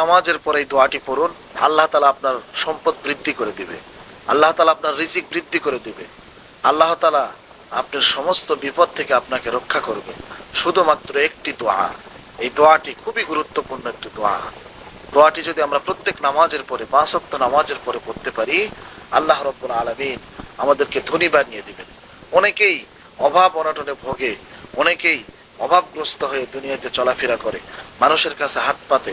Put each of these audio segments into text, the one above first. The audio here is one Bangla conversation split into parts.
নামাজের পরে এই দোয়াটি পড়ুন, আল্লাহ তালা আপনার সম্পদ বৃদ্ধি করে দিবে। আল্লাহ তালা আপনার রিজিক বৃদ্ধি করে দিবে। আল্লাহ তালা আপনার সমস্ত বিপদ থেকে আপনাকে রক্ষা করবে। শুধুমাত্র একটি দোয়া। এই দোয়াটি খুবই গুরুত্বপূর্ণ একটি দোয়া। দোয়াটি যদি আমরা প্রত্যেক নামাজের পরে, পাঁচ অক্ত নামাজের পরে পড়তে পারি, আল্লাহ রব্বুল আলমিন আমাদেরকে ধনী বানিয়ে দিবেন। অনেকেই অভাব অনটনে ভোগে, অনেকেই অভাবগ্রস্ত হয়ে দুনিয়াতে চলাফেরা করে, মানুষের কাছে হাত পাতে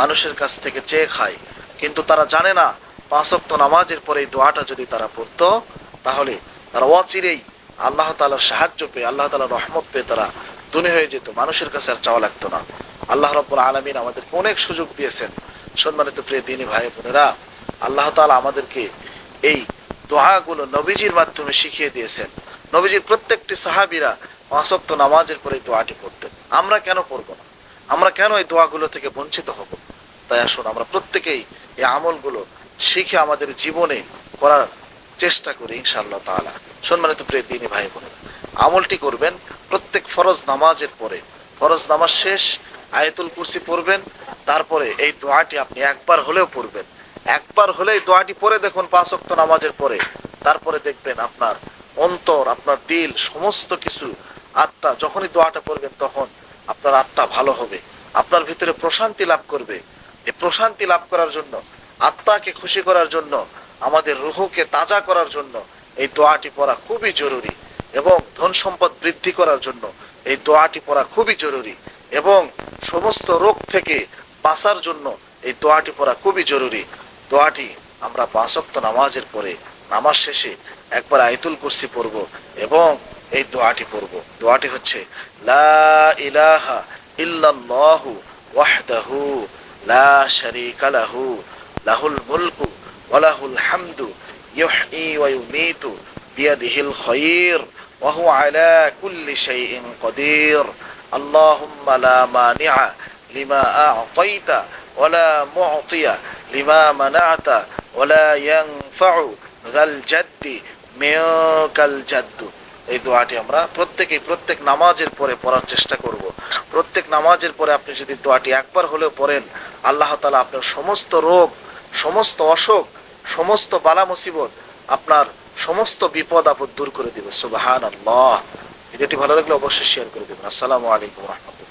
মানুষের কাছ থেকে চেয়ে খায়। কিন্তু তারা জানে না, পাঁচ অক্ত নামাজের পরে এই দোয়াটা যদি তারা পড়তো, তাহলে তারা অচিরেই আল্লাহ তালার সাহায্য পেয়ে, আল্লাহ তালার রহমত পেয়ে তারা ধনী হয়ে যেত। মানুষের কাছে আর চাওয়া লাগতো না। আল্লাহ রব্বুল আলমিন আমাদেরকে অনেক সুযোগ দিয়েছেন। সম্মানিত প্রিয় দিনী ভাই বোনেরা, আল্লাহ তালা আমাদেরকে এই দোয়াগুলো নবীজির মাধ্যমে শিখিয়ে দিয়েছেন। নবীজির প্রত্যেকটি সাহাবিরা পাঁচক্ত নামাজের পরে এই দোয়াটি পড়তেন। আমরা কেন পড়ব না? আমরা কেন এই দোয়াগুলো থেকে বঞ্চিত হব? তাই আসুন, আমরা প্রত্যেকেই এই আমলগুলো শিখে আমাদের জীবনে করার চেষ্টা করি, ইনশাআল্লাহ তাআলা। সম্মানিত প্রিয় দিনী ভাই বোনেরা আমলটি করবেন প্রত্যেক ফরজ নামাজের পরে। ফরজ নামাজ শেষ, আয়াতুল কুরসি পড়বেন, তারপরে এই দোয়াটি আপনি একবার হলেও পড়বেন। একবার হলেই দোয়াটি পড়ে দেখুন পাঁচ ওয়াক্ত নামাজের পরে। তারপরে দেখবেন আপনার অন্তর, আপনার দিল, সমস্ত কিছু আত্মা, যখনই দোয়াটা পড়বেন তখন আপনার আত্মা ভালো হবে। আপনার ভিতরে প্রশান্তি লাভ করবে। প্রশান্তি লাভ করার জন্য, আত্মাকে খুশি করার জন্য, আমাদের রুহকে তাজা করার জন্য এই দোয়াটি পড়া খুবই জরুরি এবং ধন সম্পদ বৃদ্ধি করার জন্য এই দোয়াটি পড়া খুবই জরুরি এবং সমস্ত রোগ থেকে বাঁচার জন্য এই দোয়াটি পড়া খুবই জরুরি। দোয়াটি আমরা পাঁচক্ত নামাজের পরে, নামাজ শেষে একবার আয়তুল কুরসি পড়ব এবং এই দোয়াটি পড়ব। দোয়াটি হচ্ছে, লা ইলাহা ইল্লাল্লাহু ওয়াহদাহু লা শারীকা লাহু, লাহুল মুলকু ওয়া লাহুল হামদু ইউহয়ি ওয়া ইউমীতু বিয়াদিহিল খায়র ওয়া হুয়া আলা কুল্লি শাইইন কাদির আল্লাহুম্মা লা মানি'a লিমা আ'তাইতা ওয়া লা মু'তিয়া লিমা মানা'তা ওয়া লা ইয়ানফা'ু যাল জাদ্দি মিনকাল জাদ্দু। এই দোয়াটি আমরা প্রত্যেকেই, প্রত্যেক নামাজের পরে পড়ার চেষ্টা করব। প্রত্যেক নামাজের পরে আপনি যদি দোয়াটি একবার হলেও পড়েন, আল্লাহ তালা আপনার সমস্ত রোগ, সমস্ত অসুখ, সমস্ত বালা মুসিবত আপনার সমস্ত বিপদ আপদ দূর করে দিবে। সুবাহান আল্লাহ ভিডিওটি ভালো লাগলে অবশ্যই শেয়ার করে দেবেন। আসসালামু আলাইকুম রহমতুল্লাহ।